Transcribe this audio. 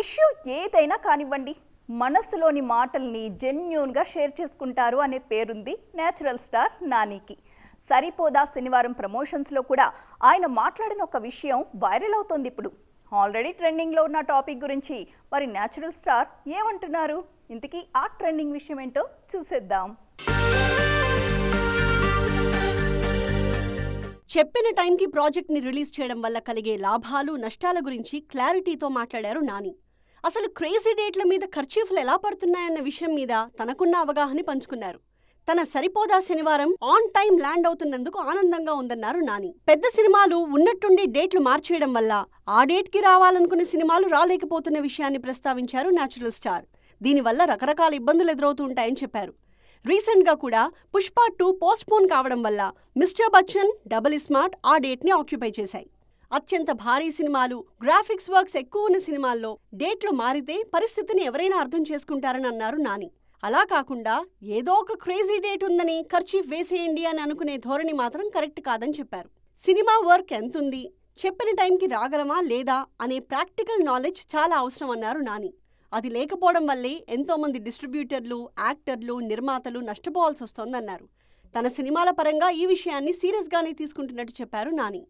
Issue ఏదైనా కానివ్వండి మనసులోని మాటల్ని జెన్యున్గా షేర్ చేసుకుంటారు అనే పేరుంది నేచురల్ స్టార్ నానికి. సరిపోదా శనివారం ప్రమోషన్స్లో కూడా ఆయన మాట్లాడిన ఒక విషయం వైరల్ అవుతోంది ఇప్పుడు. ఆల్రెడీ ట్రెండింగ్లో ఉన్న టాపిక్ గురించి మరి నేచురల్ స్టార్ ఏమంటున్నారు? ఇంతకీ ఆ ట్రెండింగ్ విషయం ఏంటో చూసేద్దాం. చెప్పిన టైంకి ప్రాజెక్ట్ని రిలీజ్ చేయడం వల్ల కలిగే లాభాలు నష్టాల గురించి క్లారిటీతో మాట్లాడారు నాని. అసలు క్రేజీ డేట్ల మీద ఖర్చీఫ్లు ఎలా పడుతున్నాయన్న విషయం మీద తనకున్న అవగాహన పంచుకున్నారు. తన సరిపోదా శనివారం ఆన్ టైం ల్యాండ్ అవుతున్నందుకు ఆనందంగా ఉందన్నారు నాని. పెద్ద సినిమాలు ఉన్నట్టుండి డేట్లు మార్చేయడం వల్ల ఆ డేట్కి రావాలనుకున్న సినిమాలు రాలేకపోతున్న విషయాన్ని ప్రస్తావించారు న్యాచురల్ స్టార్. దీనివల్ల రకరకాల ఇబ్బందులు ఎదురవుతూ ఉంటాయని చెప్పారు. రీసెంట్గా కూడా పుష్ప టూ పోస్ట్పోన్ కావడం వల్ల మిస్టర్ బచ్చన్ డబుల్ స్మార్ట్ ఆ డేట్ని ఆక్యుపై చేశాయి. అత్యంత భారీ సినిమాలు గ్రాఫిక్స్ వర్క్స్ ఎక్కువ ఉన్న సినిమాల్లో డేట్లు మారితే పరిస్థితిని ఎవరైనా అర్థం చేసుకుంటారని అన్నారు నాని. అలా కాకుండా ఏదో ఒక క్రేజీ డేట్ ఉందని ఖర్చీఫ్ వేసేయండి అని అనుకునే ధోరణి మాత్రం కరెక్ట్ కాదని చెప్పారు. సినిమా వర్క్ ఎంతుంది చెప్పిన టైంకి రాగలమా లేదా అనే ప్రాక్టికల్ నాలెడ్జ్ చాలా అవసరం అన్నారు నాని. అది లేకపోవడం వల్లే ఎంతో మంది డిస్ట్రిబ్యూటర్లు యాక్టర్లు నిర్మాతలు నష్టపోవాల్సి వస్తోందన్నారు. తన సినిమాల పరంగా ఈ విషయాన్ని సీరియస్గానే తీసుకుంటున్నట్టు చెప్పారు నాని.